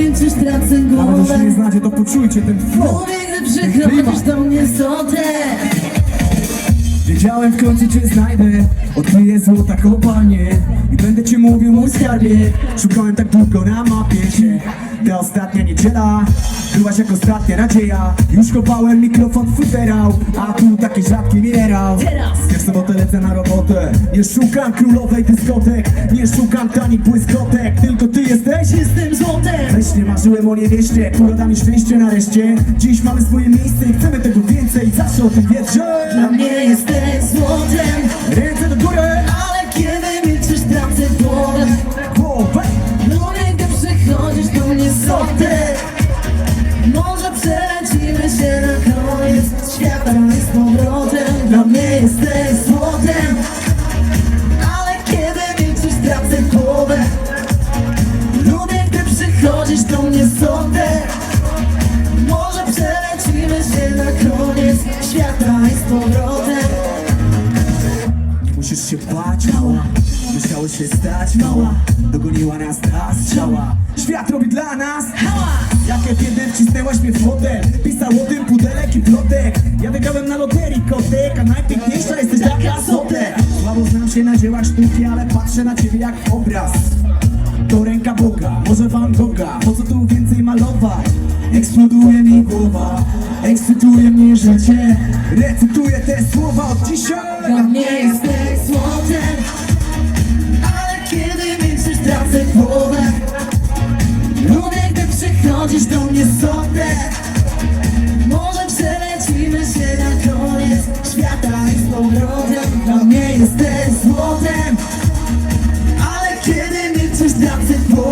milczysz, tracę Nawet jeśli nie głowę znacie, to poczujcie ten flow Mówię, gdy przychodzisz do mnie sotę Wiedziałem w końcu cię znajdę. Odkryję złota kopalnie I będę ci mówił mój skarbie. Szukałem tak długo na mapie się Ta ostatnia niedziela Byłaś jak ostatnia nadzieja. Już kopałem mikrofon w futerał A tu taki rzadki minerał. Ja w sobotę lecę na robotę. Nie szukam królowej dyskotek Nie szukam tanich błyskotek Tylko ty jesteś. Jestem złotem Wreszcie marzyłem o niewieście, która mi szczęście nareszcie. Dziś mamy swoje miejsce i chcemy tego więcej. Zawsze o tym wiedz, że Dla mnie jesteś powrotem musisz się bać, mała. Musiałeś się stać, mała. Dogoniła nas ta strzała. Świat robi dla nas. Jakie kiedy wcisnęłaś mnie w fotel? Pisał o tym pudelek i plotek. Ja wygrałem na loterii kotek A najpiękniejsza jesteś taka sotek Słabo znam się na dziełach sztuki Ale patrzę na ciebie jak obraz. To ręka Boga, może Van Gogha. Po co tu więcej malować? Eksploduje mi głowa Ekscytuje mnie życie Recytuję te słowa od dzisiaj. Dla mnie jesteś złotem Ale kiedy milczysz tracę głowę. Lubię gdy przychodzisz do mnie sotę Może przelecimy się na koniec świata i z powrotem. Dla mnie jesteś złotem Ale kiedy milczysz tracę głowę